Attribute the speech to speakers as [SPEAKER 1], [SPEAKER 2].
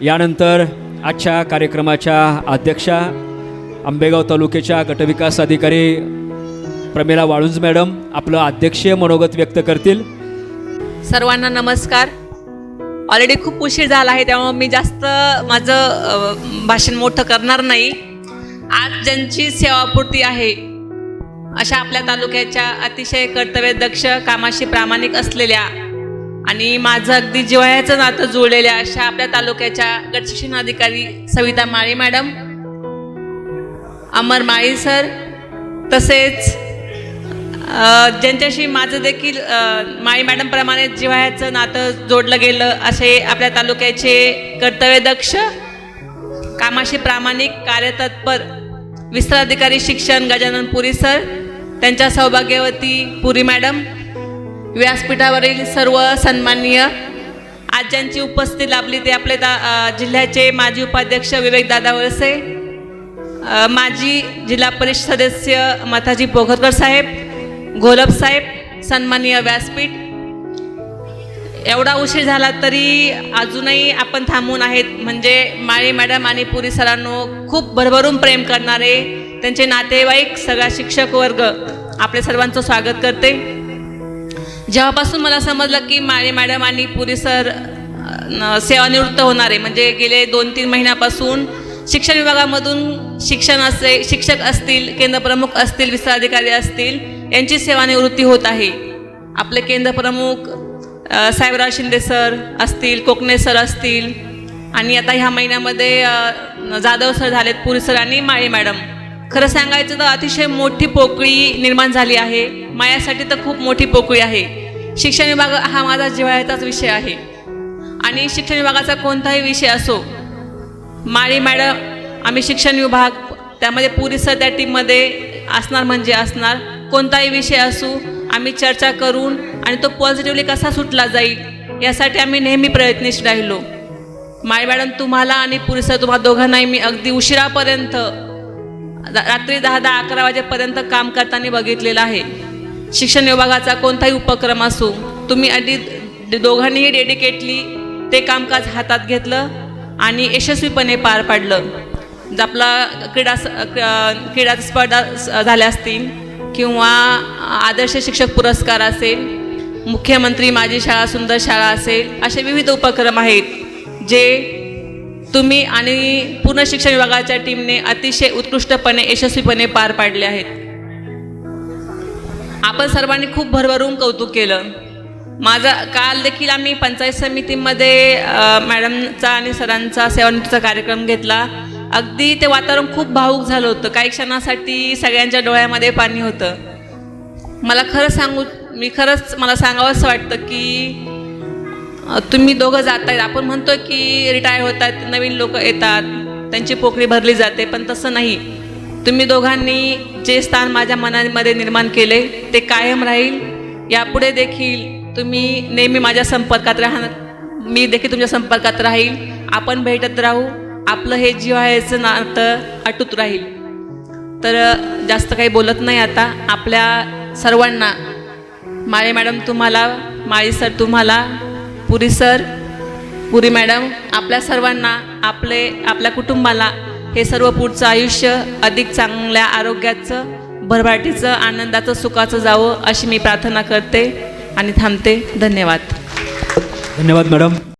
[SPEAKER 1] यानंतर आजच्या कार्यक्रमाच्या अध्यक्षा आंबेगाव तालुक्याच्या गटविकास अधिकारी प्रमिला वाळुंज मॅडम आपलं अध्यक्षीय मनोगत व्यक्त करतील.
[SPEAKER 2] सर्वांना नमस्कार. ऑलरेडी खूप उशीर झाला आहे त्यामुळे मी जास्त माझं भाषण मोठं करणार नाही. आज ज्यांची सेवापूर्ती आहे अशा आपल्या तालुक्याच्या अतिशय कर्तव्यदक्ष कामाशी प्रामाणिक असलेल्या आणि माझं अगदी जिव्हाळ्याचं नातं जुळलेल्या अशा आपल्या तालुक्याच्या गट शिक्षणाधिकारी सविता माळी मॅडम अमर माळी सर तसेच ज्यांच्याशी माझं देखील माळी मॅडमप्रमाणे जिव्हाळ्याचं नातं जोडलं गेलं असे आपल्या तालुक्याचे कर्तव्यदक्ष कामाशी प्रामाणिक कार्यतत्पर विस्तार अधिकारी शिक्षण गजानन पुरी सर त्यांच्या सौभाग्यवती पुरी मॅडम व्यासपीठावरील सर्व सन्माननीय आज्यांची उपस्थिती लाभली ते आपले दा जिल्ह्याचे माजी उपाध्यक्ष विवेक दादा वळसे माजी जिल्हा परिषद सदस्य माताजी पोखरकर साहेब घोलप साहेब सन्माननीय व्यासपीठ. एवढा उशीर झाला तरी अजूनही आपण थांबून आहेत. म्हणजे माळी मॅडम आणि पुरी सरांनो खूप भरभरून प्रेम करणारे त्यांचे नातेवाईक सगळा शिक्षक वर्ग आपल्या सर्वांचं स्वागत करते. जेव्हापासून मला समजलं की माळी मॅडम आणि पुरी सर सेवानिवृत्त होणार आहे म्हणजे गेले दोन तीन महिन्यापासून शिक्षण विभागामधून शिक्षण असे शिक्षक असतील केंद्रप्रमुख असतील विस्तार अधिकारी असतील यांची सेवानिवृत्ती होत आहे. आपले केंद्रप्रमुख साहेबराव शिंदे सर असतील कोकणे सर असतील आणि आता ह्या महिन्यामध्ये जाधव सर झालेत पुरी सर आणि माळी मॅडम. खरं सांगायचं तर अतिशय मोठी पोकळी निर्माण झाली आहे. माझ्यासाठी तर खूप मोठी पोकळी आहे. शिक्षण विभाग हा माझा जिव्हाळ्याचाच विषय आहे. आणि शिक्षण विभागाचा कोणताही विषय असो माळी मॅडम आम्ही शिक्षण विभाग त्यामध्ये पुरीसं त्या टीममध्ये असणार म्हणजे असणार. कोणताही विषय असू आम्ही चर्चा करून आणि तो पॉझिटिव्हली कसा सुटला जाईल यासाठी आम्ही नेहमी प्रयत्नशील राहिलो. माळी मॅडम तुम्हाला आणि पुरी तुम्हा दोघांनाही मी अगदी उशिरापर्यंत रात्री दहा दहा अकरा वाजेपर्यंत काम करताना बघितलेलं आहे. शिक्षण विभागाचा कोणताही उपक्रम असो तुम्ही अगदी दोघांनीही डेडिकेटली ते कामकाज हातात घेतलं आणि यशस्वीपणे पार पाडलं. आपला क्रीडा क्रीडा स्पर्धा झाल्या असतील किंवा आदर्श शिक्षक पुरस्कार असेल मुख्यमंत्री माझी शाळा सुंदर शाळा असेल असे विविध उपक्रम आहेत जे तुम्ही आणि पूर्ण शिक्षण विभागाच्या टीमने अतिशय उत्कृष्टपणे यशस्वीपणे पार पाडले आहेत. आपण सर्वांनी खूप भरभरून कौतुक केलं. माझा काल देखील आम्ही पंचायत समितीमध्ये मॅडमचा आणि सरांचा सेवानिवृत्तीचा कार्यक्रम घेतला. अगदी ते वातावरण खूप भावूक झालं होतं. काही क्षणासाठी सगळ्यांच्या डोळ्यामध्ये पाणी होतं. मला खरं सांगू मी खरंच मला सांगावंसं वाटतं की तुम्ही दोघं जात आहेत आपण म्हणतो की रिटायर होत आहेत नवीन लोक येतात त्यांची पोकळी भरली जाते पण तसं नाही. तुम्ही दोघांनी जे स्थान माझ्या मनामध्ये निर्माण केले ते कायम राहील. यापुढे देखील तुम्ही नेहमी माझ्या संपर्कात राहणार मी देखील तुमच्या संपर्कात राहील. आपण भेटत राहू. आपलं हे जिव्हाळ्याचं नातं अटूत राहील. तर जास्त काही बोलत नाही आता. आपल्या सर्वांना माळे मॅडम तुम्हाला माळी सर तुम्हाला पुरी सर पुरी मॅडम आपल्या सर्वांना आपले आपल्या कुटुंबाला हे सर्व पुढचं आयुष्य अधिक चांगल्या आरोग्याचं भरभाटीचं आनंदाचं सुखाचं जावं अशी मी प्रार्थना करते आणि थांबते. धन्यवाद.
[SPEAKER 1] धन्यवाद मॅडम.